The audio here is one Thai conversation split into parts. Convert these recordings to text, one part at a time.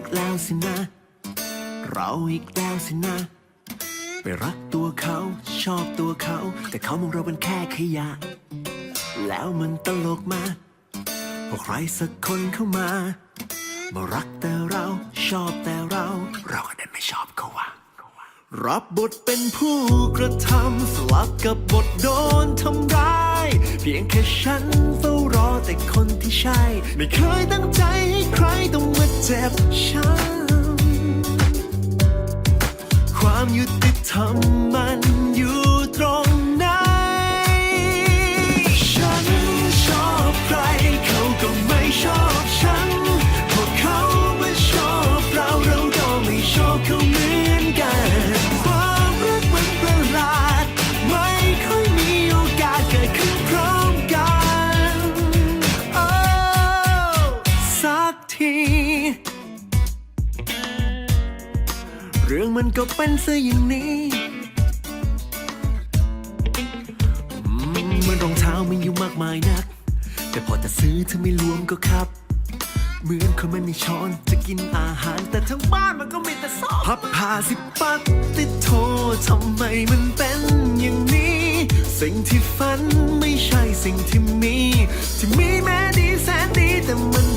กแล้วสินะ เราอีกแล้วสินะ ไปรักตัวเขาชอบตัวเขา แต่เขามองเราเป็นแค่ขยะ แล้วมันตลกมาพอใครสักคนเข้ามามารักแต่เราชอบแต่เรา เราก็ดันไม่ชอบเขาว่ะรับบทเป็นผู้กระทำสลับกับบทโดนทำร้าย เพียงแค่ฉันเฝ้ารอแต่คนที่ใช่ ไม่เคยตั้งใจให้ใครต้อง เจ็บช้ำความยุติธรรมมันอยู่ มันก็เป็นซะอย่างนี้มเหมันรองเท้าไม่อยู่มากมายนัก แต่พอจะซื้อเธอไม่รวมก็ครับ เหมือนคนไม่มีช้อนจะกินอาหาร แต่ทั้งบ้านมันก็มีแต่ซอกพับผ้าสิปัดติดโททำไมมันเป็นอย่างนี้ สิ่งที่ฝันไม่ใช่สิ่งที่มี ที่มีแม้ดีแสนดีแต่มัน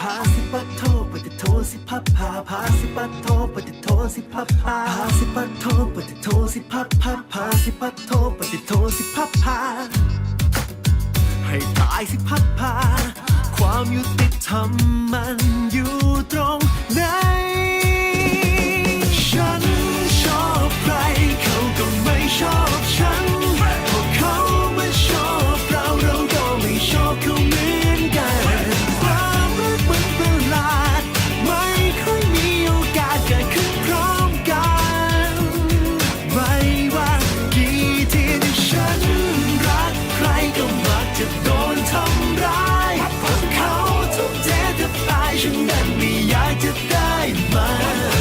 พาสิปัตโทปฏิโทสิพับพาพาสิปัตโทปฏิโทสิพับพาพาสิปัตโทปฏิโทสิพับพาพาสิปัตโทปฏิโทสิพับพาให้ตายสิพับพาความยุติธรรมมันอยู่ตรงไหน นั้นไม่อยากจะได้มา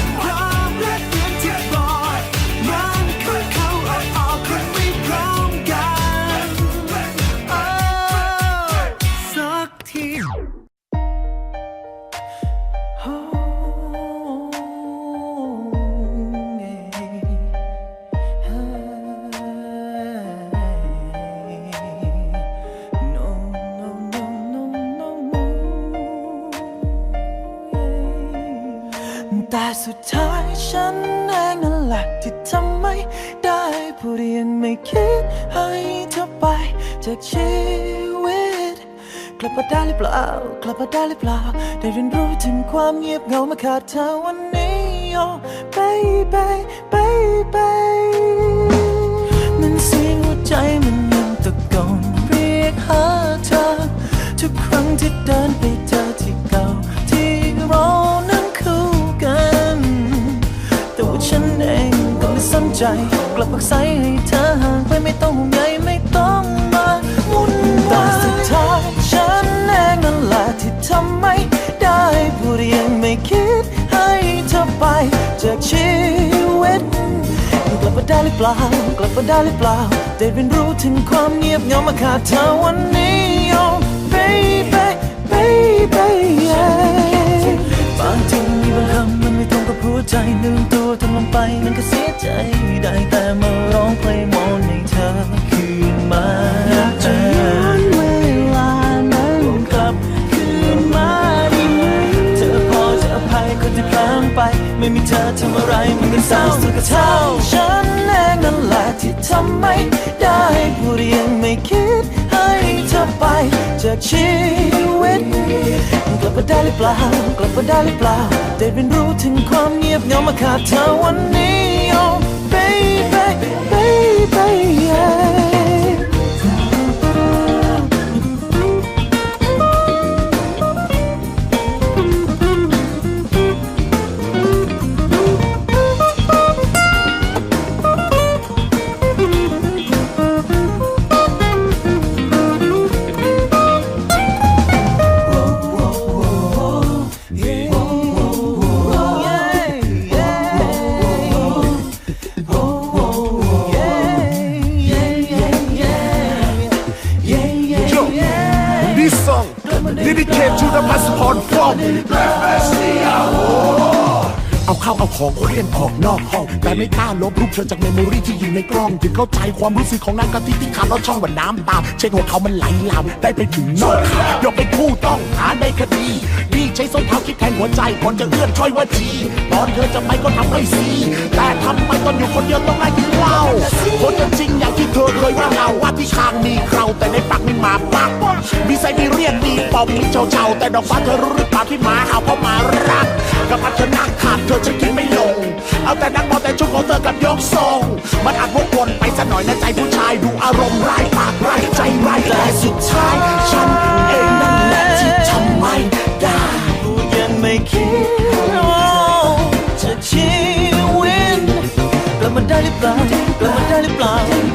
แต่สุดท้ายฉันเองนั่นแหละที่ทำไม่ได้ผู้เรียนไม่คิดให้เธอไปจากชีวิต กลับมาได้หรือเปล่า กลับมาได้หรือเปล่า ได้เรียนรู้ถึงความเงียบเหงามาขาดเธอวันนี้ oh baby baby ใจ กลับปักใสให้เธอห่างไปไม่ต้องห่วงใยไม่ต้องมาวุ่นวายแต่สุดท้ายฉันเองนั่นแหละที่ทำไม่ได้พูดยังไม่คิดให้เธอไป จากชีวิตกลับมาได้หรือเปล่า กลับมาได้หรือเปล่าได้เรียนรู้ถึงความเงียบเหงามาขาดเธอวันนี้ oh baby baby yeah บางทีมีบางคำมันไม่ตรงกับหัวใจลืมตัว ทำลงไปนั่นก็เสียใจ ได้แต่มาร้องเพลงมอนให้เธอคืนมาอยากจะย้อนเวลานั้นกลับคืนมาได้ไหมเธอพอจะอภัยคนที่พลางไป ไม่มีเธอทำอะไรมันก็เศร้าสุดกับเท่าฉันเองนั่นแหละที่ทำไม่ได้พูดยังไม่คิดให้เธอไปจากชีวิต มาได้หรือเปล่า กลับมาได้หรือเปล่า ได้เรียนรู้ถึงความเงียบเหงามาขาดเธอวันนี้ oh baby baby yeah. Dedicated to the passport from เอาเข้าเอาของเคลื่อนออกนอกห้อง แต่ไม่กล้าลบรูปเธอจากเมมโมรีที่อยู่ในกล้องถึงเข้าใจความรู้สึกของนางกะทิที่ขาดล้วช่องว่าน้ำตาเช็คหัวเขามันไหลลามได้ไปถึงนอกขายกเป็นผู้ต้องหาในคดีพี่ใช้ส้นเท้าคิดแทงหัวใจคนจะเอื้อนช่อยว่าจีตอนเธอจะไปก็ทำให้สีแต่ทำไมตอนอยู่คนเดียวต้องไล่กินเหล้าคนจะจริงอย่า ธอเคยว่าเราว่าที่คางมีเคราแต่ในปากมีหมาปักมีไซบีเรียนมีปอมมีเจ้าเจ้าแต่ดอกฟ้าเธอรู้หรือเปล่าที่หมาเห่าเพราะหมารักกับพัดเธอนั่งขาดเธอฉันกินไม่ลง เอาแต่นั่งมองแต่ชุดของเธอกับยกทรงมันอาจวกวนไปสักหน่อยในใจผู้ชายดูอารมณ์ร้ายปากร้ายใจร้ายแต่สุดท้ายฉันเองนั่นแหละที่ทำไม่ได้กูยังไม่คิดจะชีวิตกลับมาได้หรือเปล่ากลับมาได้หรือเปล่า